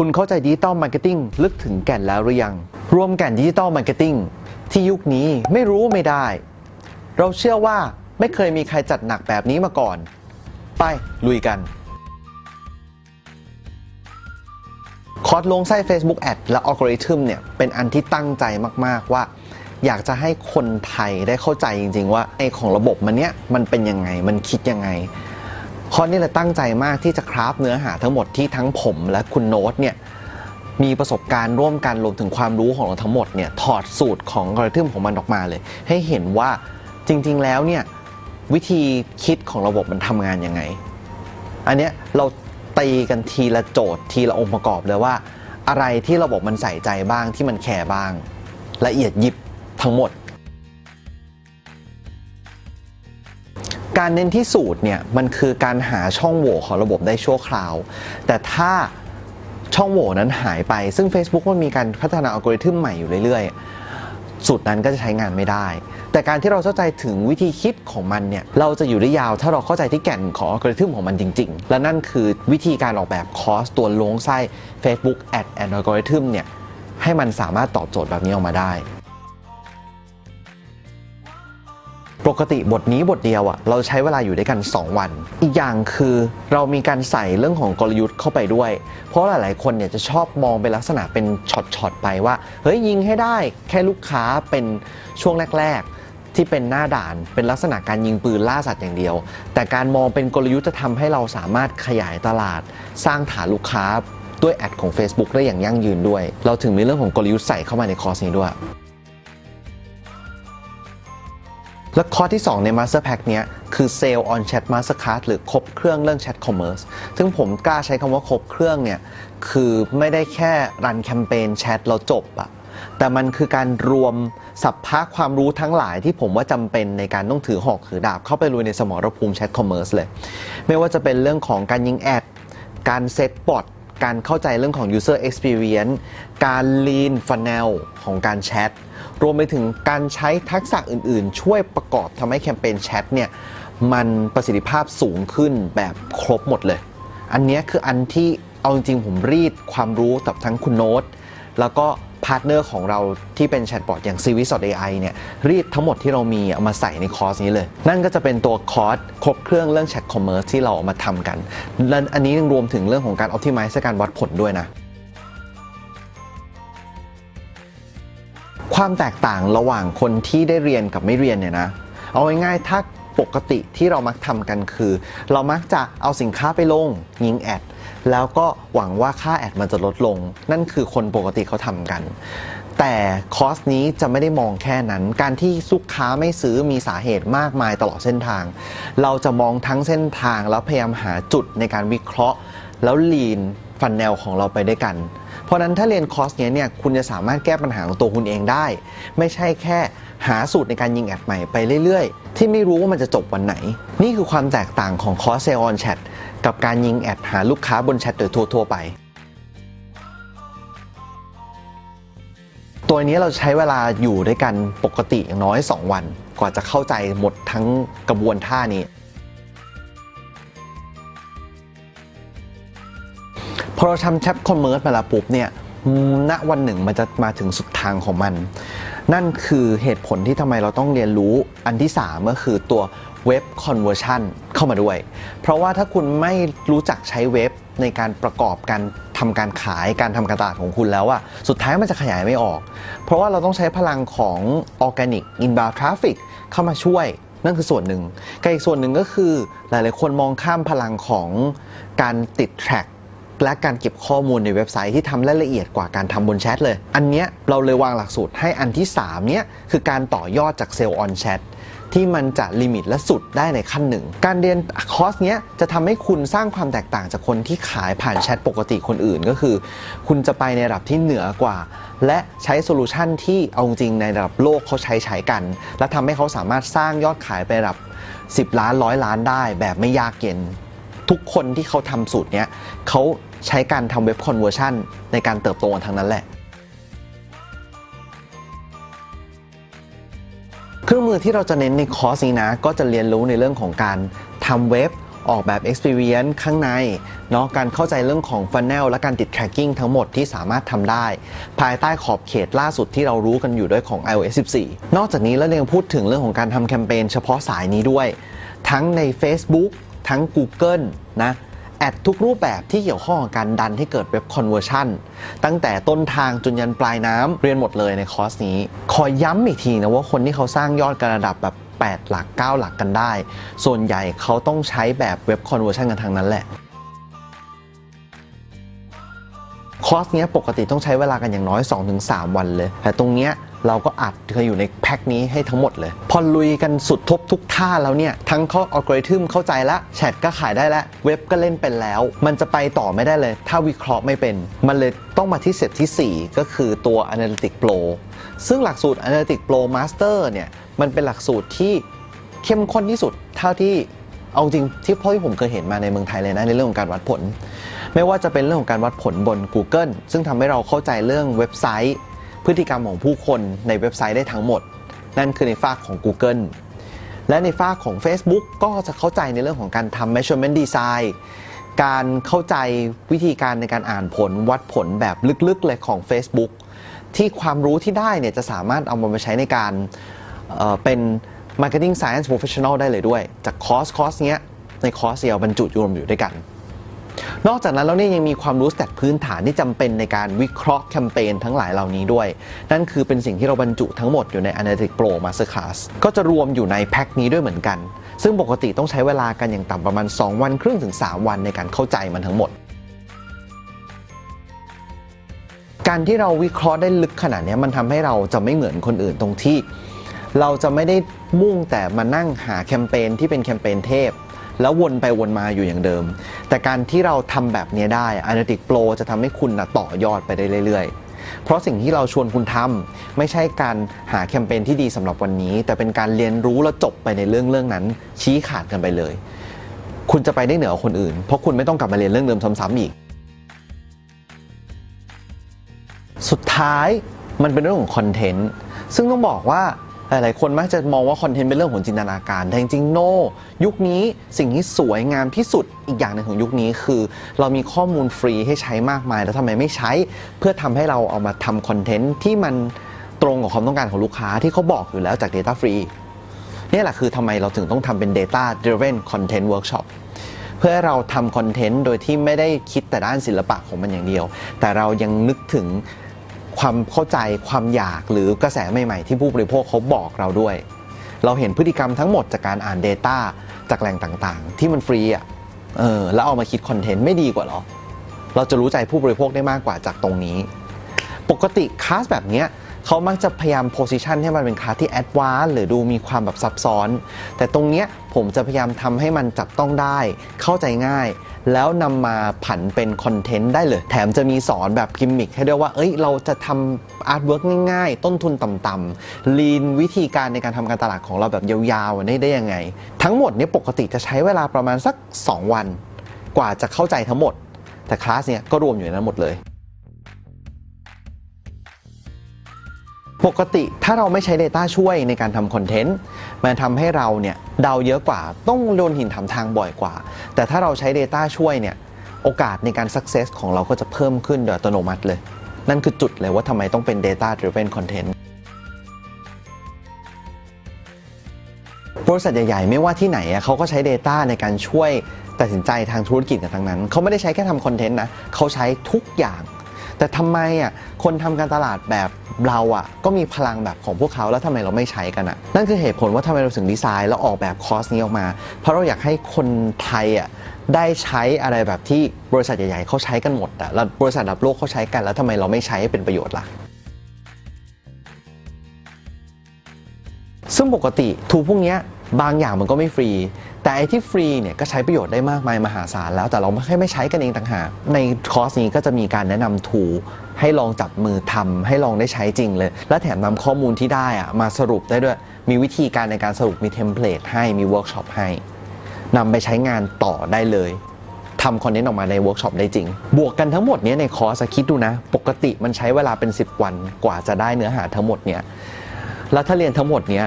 คุณเข้าใจดิจิตอลมาร์เก็ตติ้งลึกถึงแก่นแล้วหรือยัง รวมแก่นดิจิตอลมาร์เก็ตติ้งที่ยุคนี้ไม่รู้ไม่ได้ เราเชื่อว่าไม่เคยมีใครจัดหนักแบบนี้มาก่อน ไป ลุยกันคอร์สลงไส้ Facebook Ad และอัลกอริทึมเนี่ย เป็นอันที่ตั้งใจมาก ๆ ว่า อยากจะให้คนไทยได้เข้าใจจริง ๆ ว่าไอของระบบมันเนี้ยมันเป็นยังไง มันคิดยังไง คอร์สนี้เลยตั้งใจมากที่จะคราฟเนื้อหาทั้งหมดที่ทั้งผมและคุณโน้ตเนี่ยมีประสบการณ์ร่วมกันรวมถึงความรู้ของเราทั้งหมดเนี่ยถอดสูตรของกริทึมของมันออกมาเลย ให้เห็นว่าจริง ๆ แล้วเนี่ยวิธีคิดของระบบมันทำงานยังไง อันเนี้ยเราตีกันทีละโจทย์ทีละองค์ประกอบเลยว่า อะไรที่ระบบมันใส่ใจบ้างที่มันแคร์บ้าง ละเอียดยิบทั้งหมด การเน้นที่สูตรเนี่ยมันคือการหาช่องโหว่ของระบบได้ชั่วคราว แต่ถ้าช่องโหว่นั้นหายไป ซึ่ง Facebook มันมีการพัฒนาอัลกอริทึมใหม่อยู่เรื่อยๆ สูตรนั้นก็จะใช้งานไม่ได้ แต่การที่เราเข้าใจถึงวิธีคิดของมันเนี่ย เราจะอยู่ได้ยาวถ้าเราเข้าใจที่แก่นของอัลกอริทึมของมันจริง ๆ และนั่นคือวิธีการออกแบบคอร์สตัวลงไส้ Facebook Ad and Algorithm เนี่ยให้มันสามารถตอบโจทย์แบบนี้ออกมาได้ ปกติบทนี้บทเดียวอะเราใช้เวลาอยู่ด้วยกัน 2 วัน อีกอย่างคือเรามีการใส่เรื่องของกลยุทธ์เข้าไปด้วย เพราะหลาย ๆ คนเนี่ยจะชอบมองเป็นลักษณะเป็นช็อต ๆ ไปว่า เฮ้ยยิงให้ได้แค่ลูกค้าเป็นช่วงแรก ๆที่เป็นหน้าด่านเป็นลักษณะการยิงปืนล่าสัตว์อย่างเดียว แต่การมองเป็นกลยุทธ์จะทำให้เราสามารถขยายตลาด สร้างฐานลูกค้าด้วยแอดของ Facebook ได้อย่างยั่งยืนด้วย เราถึงมีเรื่องของกลยุทธ์ใส่เข้ามาในคอร์สนี้ด้วย และคอร์สที่ 2 ใน Master Pack เนี้ยคือ Sale on Chat Masterclass หรือครบเครื่องเรื่อง Chat Commerce ซึ่งผมกล้าใช้คำว่าครบเครื่องเนี่ยคือไม่ได้แค่รันแคมเปญแชทแล้วจบอะแต่มันคือการรวมสัพพะความรู้ทั้งหลายที่ผมว่าจำเป็นในการต้องถือหอกถือดาบเข้าไปลุยในสมรภูมิ Chat Commerce เลย ไม่ว่าจะเป็นเรื่องของการยิงแอด การเซตบอทการเข้าใจเรื่องของ user experience การ lean funnel ของการแชท รวมไปถึงการใช้ทักษะอื่นๆ ช่วยประกอบทำให้แคมเปญแชทเนี่ยมันประสิทธิภาพสูงขึ้นแบบครบหมดเลย อันนี้คืออันที่เอาจริงๆผมรีดความรู้กับทั้งคุณโน้ตแล้วก็พาร์ทเนอร์ของเราที่เป็นแชทบอทอย่าง c v s AI เนี่ยรีดทั้งหมดที่เรามีเอามาใส่ในคอร์สนี้เลย นั่นก็จะเป็นตัวคอร์สครบเครื่องเรื่องแชทคอมเมอร์สที่เราเอามาทำกันและอันนี้รวมถึงเรื่องของการ optimize และการวัดผลด้วยนะ ความแตกต่างระหว่างคนที่ได้เรียนกับไม่เรียนเนี่ยนะ เอาง่ายๆถ้าปกติที่เรามักทำกันคือ เรามักจะเอาสินค้าไปลงยิงแอด แล้วก็หวังว่าค่าแอดมันจะลดลง นั่นคือคนปกติเขาทำกัน แต่คอสนี้จะไม่ได้มองแค่นั้น การที่ลูกค้าไม่ซื้อมีสาเหตุมากมายตลอดเส้นทาง เราจะมองทั้งเส้นทางแล้วพยายามหาจุดในการวิเคราะห์ แล้วลีนฟันแนวของเราไปด้วยกัน เพราะนั้นถ้าเรียนคอร์สเนี้ยเนี่ยคุณจะสามารถแก้ปัญหาของตัวคุณเองได้ ไม่ใช่แค่หาสูตรในการยิงแอดใหม่ไปเรื่อยๆ ที่ไม่รู้ว่ามันจะจบวันไหน นี่คือความแตกต่างของคอร์สเซลออนแชทกับการยิงแอดหาลูกค้าบนแชทโดยทั่วๆไปตัวนี้เราใช้เวลาอยู่ด้วยกันปกติอย่างน้อย 2 วัน กว่าจะเข้าใจหมดทั้งกระบวนท่านี้ พอเราทำแชทคอมเมอร์สมาแล้วปุ๊บเนี่ยณวันหนึ่งมันจะมาถึงสุดทางของมัน นั่นคือเหตุผลที่ทำไมเราต้องเรียนรู้อันที่ 3 ก็คือตัวเว็บคอนเวอร์ชันเข้ามาด้วย เพราะว่าถ้าคุณไม่รู้จักใช้เว็บในการประกอบการทำการขายการทำการตลาดของคุณแล้วอะสุดท้ายมันจะขยายไม่ออก เพราะว่าเราต้องใช้พลังของ Organic Inbound Traffic เข้ามาช่วยนั่นคือส่วนหนึ่งกับอีกส่วนหนึ่งก็คือหลาย ๆ คนมองข้ามพลังของการติดแทร็ก และการเก็บข้อมูลในเว็บไซต์ที่ทำรายละเอียดกว่าการทำบนแชทเลย อันเนี้ยเราเลยวางหลักสูตรให้อันที่ 3 เนี้ยคือการต่อยอดจากเซลล์ออนแชทที่มันจะลิมิตและสุดได้ในขั้นหนึ่ง การเรียนคอร์สเนี้ยจะทำให้คุณสร้างความแตกต่างจากคนที่ขายผ่านแชทปกติคนอื่นก็คือ คุณจะไปในระดับที่เหนือกว่า และใช้โซลูชันที่เอาจริงในระดับโลกเขาใช้ใช้กัน และทำให้เขาสามารถสร้างยอดขายไประดับ 10 ล้านร้อยล้านได้แบบไม่ยากเย็น ทุกคนที่เขาทำสูตรเนี้ยเขาใช้การทำเว็บคอนเวอร์ชันในการเติบโตกันทั้งนั้นแหละ เครื่องมือที่เราจะเน้นในคอร์สนี้นะ ก็จะเรียนรู้ในเรื่องของการทำเว็บออกแบบ Experience ข้างในเนาะการเข้าใจเรื่องของ Funnel และการติด Tracking ทั้งหมดที่สามารถทำได้ ภายใต้ขอบเขตล่าสุดที่เรารู้กันอยู่ด้วยของ iOS 14 นอกจากนี้แล้วยังพูดถึงเรื่องของการทำแคมเปญเฉพาะสายนี้ด้วย ทั้งใน Facebook ทั้ง Google นะแอดทุกรูปแบบที่เกี่ยวข้องกับการดันให้เกิดเว็บคอนเวอร์ชันตั้งแต่ต้นทางจนยันปลายน้ำเรียนหมดเลยในคอร์สนี้ ขอย้ำอีกทีนะว่าคนที่เขาสร้างยอดกรระดับแบบ 8 หลัก 9 หลักกันได้ ส่วนใหญ่เขาต้องใช้แบบเว็บคอนเวอร์ชันกันทางนั้นแหละคอร์สเนี้ยปกติต้องใช้เวลากันอย่างน้อย 2-3 วันเลย แต่ตรงเนี้ย เราก็อัดเคยอยู่ในแพ็คนี้ให้ทั้งหมดเลย พอลุยกันสุดทบทุกท่าแล้วเนี่ย ทั้งเขาอัลกอริทึมเข้าใจแล้วแชทก็ขายได้แล้วเว็บก็เล่นเป็นแล้ว มันจะไปต่อไม่ได้เลย ถ้าวิเคราะห์ไม่เป็น มันเลยต้องมาที่เซตที่ 4 ก็คือตัว Analytic Pro ซึ่งหลักสูตร Analytic Pro Master เนี่ยมันเป็นหลักสูตรที่เข้มข้นที่สุดเท่าที่เอาจริงที่พ่อที่ผมเคยเห็นมาในเมืองไทยเลยนะในเรื่องของการวัดผล ไม่ว่าจะเป็นเรื่องของการวัดผลบน Google ซึ่งทำให้เราเข้าใจเรื่องเว็บไซต์ พฤติกรรมของผู้คนในเว็บไซต์ได้ทั้งหมด นั่นคือในฝากของ Google และในฝากของ Facebook ก็จะเข้าใจในเรื่องของการทำ measurement design การเข้าใจวิธีการในการอ่านผลวัดผลแบบลึกๆเลยของ Facebook ที่ความรู้ที่ได้เนี่ยจะสามารถเอามาใช้ในการเเป็น Marketing Science Professional ได้เลยด้วย จากคอร์สคอร์สเนี้ยในคอร์สเดียวบรรจุรวมอยู่ด้วยกัน นอกจากนั้นแล้วเนี่ยยังมีความรู้สแตทพื้นฐานที่จำเป็นในการวิเคราะห์แคมเปญทั้งหลายเหล่านี้ด้วย นั่นคือเป็นสิ่งที่เราบรรจุทั้งหมดอยู่ใน Analytics Pro Masterclass ก็จะรวมอยู่ในแพ็คนี้ด้วยเหมือนกัน ซึ่งปกติต้องใช้เวลากันอย่างต่ำประมาณ 2 วันครึ่งถึง 3 วันในการเข้าใจมันทั้งหมดการที่เราวิเคราะห์ได้ลึกขนาดนี้มันทำให้เราจะไม่เหมือนคนอื่นตรงที่ เราจะไม่ได้มุ่งแต่มานั่งหาแคมเปญที่เป็นแคมเปญเทพ แล้ววนไปวนมาอยู่อย่างเดิม แต่การที่เราทำแบบนี้ได้ Analytics Pro จะทำให้คุณนะต่อยอดไปได้เรื่อยๆ เพราะสิ่งที่เราชวนคุณทำไม่ใช่การหาแคมเปญที่ดีสำหรับวันนี้ แต่เป็นการเรียนรู้แล้วจบไปในเรื่องเรื่องนั้น ชี้ขาดกันไปเลย คุณจะไปได้เหนือคนอื่น เพราะคุณไม่ต้องกลับมาเรียนเรื่องเดิมซ้ำๆอีก สุดท้ายมันเป็นเรื่องของคอนเทนต์ซึ่งต้องบอกว่า หลายๆ คนมักจะมองว่าคอนเทนต์เป็นเรื่องของจินตนาการ แต่จริงๆ โนยุคนี้สิ่งที่สวยงามที่สุดอีกอย่างหนึ่งของยุคนี้คือ เรามีข้อมูลฟรีให้ใช้มากมาย แล้วทำไมไม่ใช้ เพื่อทำให้เราเอามาทำคอนเทนต์ที่มันตรงกับความต้องการของลูกค้าที่เขาบอกอยู่แล้วจาก Data Free นี่แหละคือทำไมเราถึงต้องทำเป็น Data Driven Content Workshop เพื่อเราทำคอนเทนต์โดยที่ไม่ได้คิดแต่ด้านศิลปะของมันอย่างเดียว แต่เรายังนึกถึง ความเข้าใจความอยากหรือกระแสใหม่ๆ ที่ผู้บริโภคเขาบอกเราด้วย เราเห็นพฤติกรรมทั้งหมดจากการอ่าน Data จากแหล่งต่างๆ ที่มันฟรีอะเออแล้วเอามาคิดคอนเทนต์ไม่ดีกว่าเหรอ เราจะรู้ใจผู้บริโภคได้มากกว่าจากตรงนี้ ปกติคลาสแบบเนี้ยเขามักจะพยายามโพสิชันให้มันเป็นคลาสที่แอดวานซ์หรือดูมีความแบบซับซ้อน แต่ตรงเนี้ยผมจะพยายามทำให้มันจับต้องได้ เข้าใจง่าย แล้วนำมาผันเป็นคอนเทนต์ได้เลย แถมจะมีสอนแบบกิมมิคให้ด้วยว่า เอ้ย เราจะทำอาร์ตเวิร์กง่ายๆ ต้นทุนต่ำๆลีนวิธีการในการทำการตลาดของเราแบบยาวๆได้ได้ยังไง ทั้งหมดนี้ปกติจะใช้เวลาประมาณสัก 2 วัน กว่าจะเข้าใจทั้งหมด แต่คลาสเนี้ยก็รวมอยู่ในนั้นหมดเลย ปกติถ้าเราไม่ใช้ Data ช่วยในการทำคอนเทนต์มันทำให้เราเนี่ยเดาเยอะกว่าต้องโดนหินถามทางบ่อยกว่า แต่ถ้าเราใช้ Data ช่วยเนี่ยโอกาสในการ success ของเราก็จะเพิ่มขึ้นโดยอัตโนมัติเลย นั่นคือจุดเลยว่าทำไมต้องเป็น Data Driven Content บริษัทใหญ่ ๆ ไม่ว่าที่ไหนเขาก็ใช้ Data ในการช่วยตัดสินใจทางธุรกิจกันทั้งนั้น เขาไม่ได้ใช้แค่ทำคอนเทนต์นะ เขาใช้ทุกอย่าง แต่ทำไมอะคนทำการตลาดแบบ เราอะก็มีพลังแบบของพวกเขาแล้วทำไมเราไม่ใช้กันอะนั่นคือเหตุผลว่าทำไมเราถึงดีไซน์แล้วออกแบบคอร์สนี้ออกมา เพราะเราอยากให้คนไทยอะได้ใช้อะไรแบบที่บริษัทใหญ่ๆเขาใช้กันหมดอะแล้วบริษัทระดับโลกเขาใช้กันแล้วทำไมเราไม่ใช้ให้เป็นประโยชน์ล่ะซึ่งปกติทูพวกเนี้ย บางอย่างมันก็ไม่ฟรี แต่ไอ้ที่ฟรีเนี่ยก็ใช้ประโยชน์ได้มากมายมหาศาลแล้ว แต่เราไม่ค่อยไม่ใช้กันเองต่างหาก ในคอร์สนี้ก็จะมีการแนะนำทูให้ลองจับมือทำให้ลองได้ใช้จริงเลย และแถมนำข้อมูลที่ได้อะมาสรุปได้ด้วย มีวิธีการในการสรุปมีเทมเพลตให้มีเวิร์กช็อปให้นำไปใช้งานต่อได้เลย ทำคอนเทนต์ออกมาในเวิร์กช็อปได้จริง บวกกันทั้งหมดเนี้ยในคอร์สอะคิดดูนะ ปกติมันใช้เวลาเป็น 10 วันกว่าจะได้เนื้อหาทั้งหมดเนี่ย แล้วถ้าเรียนทั้งหมดเนี้ย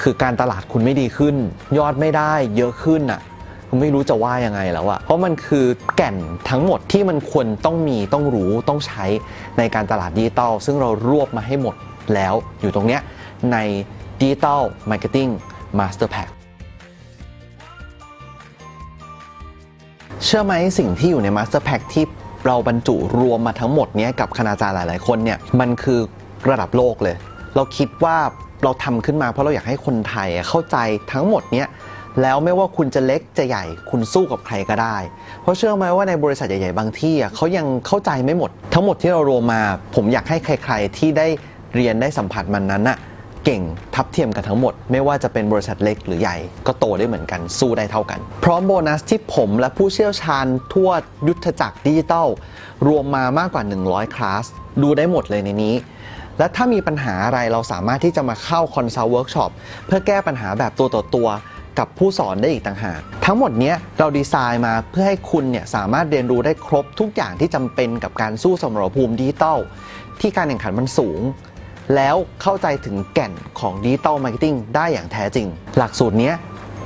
คือการตลาดคุณไม่ดีขึ้น ยอดไม่ได้เยอะขึ้นอะไม่รู้จะว่ายังไงแล้วอะเพราะมันคือแก่นทั้งหมดที่มันควรต้องมีต้องรู้ต้องใช้ในการตลาดดิจิตอลซึ่งเรารวบมาให้หมดแล้วอยู่ตรงเนี้ยใน Digital Marketing Master Pack เชื่อไหมสิ่งที่อยู่ใน Master Pack ที่เราบรรจุรวมมาทั้งหมดเนี้ยกับคณาจารย์หลาย ๆ คนเนี่ยมันคือระดับโลกเลย เราคิดว่า เราทำขึ้นมาเพราะเราอยากให้คนไทยเข้าใจทั้งหมดเนี้ยแล้วไม่ว่าคุณจะเล็กจะใหญ่คุณสู้กับใครก็ได้ เพราะเชื่อไหมว่าในบริษัทใหญ่ๆบางที่อะเขายังเข้าใจไม่หมด ทั้งหมดที่เรารวมมา ผมอยากให้ใคร ๆ ที่ได้เรียนได้สัมผัสมันนั้นอะ เก่งทับเทียมกันทั้งหมด ไม่ว่าจะเป็นบริษัทเล็กหรือใหญ่ ก็โตได้เหมือนกันสู้ได้เท่ากัน พร้อมโบนัสที่ผมและผู้เชี่ยวชาญทั่วยุทธจักรดิจิทัล รวมมามากกว่า 100 คลาส ดูได้หมดเลยในนี้ และถ้ามีปัญหาอะไรเราสามารถที่จะมาเข้าคอนซัลท์เวิร์กช็อปเพื่อแก้ปัญหาแบบตัวต่อตัวกับผู้สอนได้อีกต่างหาก ทั้งหมดนี้เราดีไซน์มาเพื่อให้คุณเนี่ยสามารถเรียนรู้ได้ครบทุกอย่างที่จำเป็นกับการสู้สมรภูมิดิจิทัลที่การแข่งขันมันสูง แล้วเข้าใจถึงแก่นของดิจิตอลมาร์เก็ตติ้งได้อย่างแท้จริง หลักสูตรนี้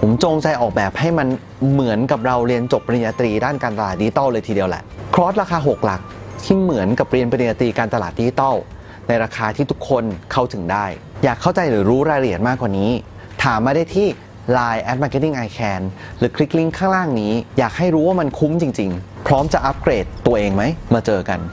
ผมจงใจออกแบบให้มันเหมือนกับเราเรียนจบปริญญาตรีด้านการตลาดดิจิตอลเลยทีเดียวแหละ ครอสราคา 6 หลักที่เหมือนกับเรียนปริญญาตรีการตลาดดิจิตอลในราคาที่ทุกคนเข้าถึงได้ อยากเข้าใจหรือรู้รายละเอียดมากกว่านี้ ถามมาได้ที่ Line at Marketing I Can หรือคลิกลิงก์ข้างล่างนี้ อยากให้รู้ว่ามันคุ้มจริง ๆ พร้อมจะอัปเกรดตัวเองไหม มาเจอกัน